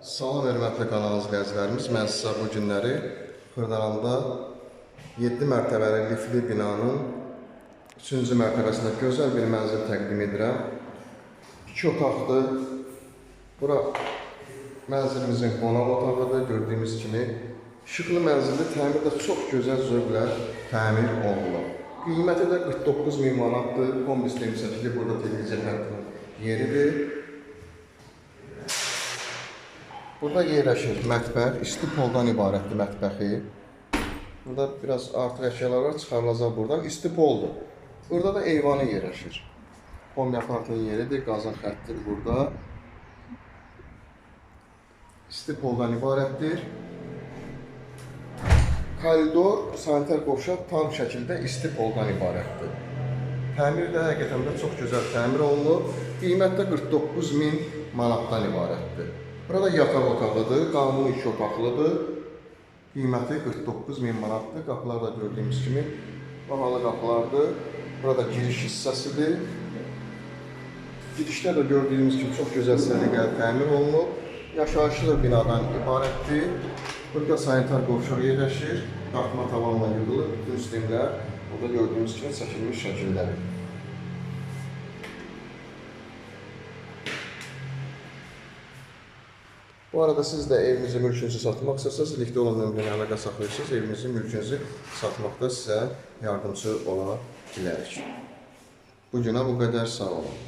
Salam hörmətli kanal izləyicilərimiz. Mən sizə bu günləri Xırdaramda 7 mərtəbəli lifli binanın 3-cü mərtəbəsində gözəl bir mənzil təqdim edirəm. 2 otaqdır. Bura mənzilimizin qonaq otağıdır. Gördüyümüz kimi işıqlı mənzildə təmir də çox gözəl zövqlə təmir olunub. Qiyməti də 49 min manatdır. Kombi sistemi çəkili burada televiziya xəttinin yeridir. Burada yerləşir mətbəx, isti poldan ibarətdir mətbəxi. Burada biraz artıq əşyalar var, çıxarılacaq buradan. İsti poldur. Burada da eyvanı yerləşir. Kombi aparatının yeridir, qazın xəttidir burada. İsti poldan ibarətdir. Koridor, sanitar qovşaq tam şəkildə isti poldan ibarətdir. Təmir də həqiqətən də çox gözəl təmir olunub. Qiymət də 49 min manatdan ibarətdir. Burada yataq otağıdır, qanuni iki otaqlıdır. Qiyməti 49 min manatdır. Qapılar da gördüyümüz kimi bahalı qapılardır. Burada giriş hissəsidir. Girişdə də gördüyümüz kimi çox gözəl səliqəli təmir olunub. Yaşayışlı da binadan ibarətdir. Burada sanitar qovşaq yerləşir. Qalxma tavanla yığılır. Bütün sistemlər burada gördüyümüz kimi çəkilmiş şəkildədir. Bu arada siz də evinizi, mülkünüzü satmaq istəsəniz, linkdə olan nömrəyə əlaqə saxlayırsınız. Evinizi, mülkünüzü satmaqda sizə yardımcı ola bilərik. Bu günə bu qədər sağ olun.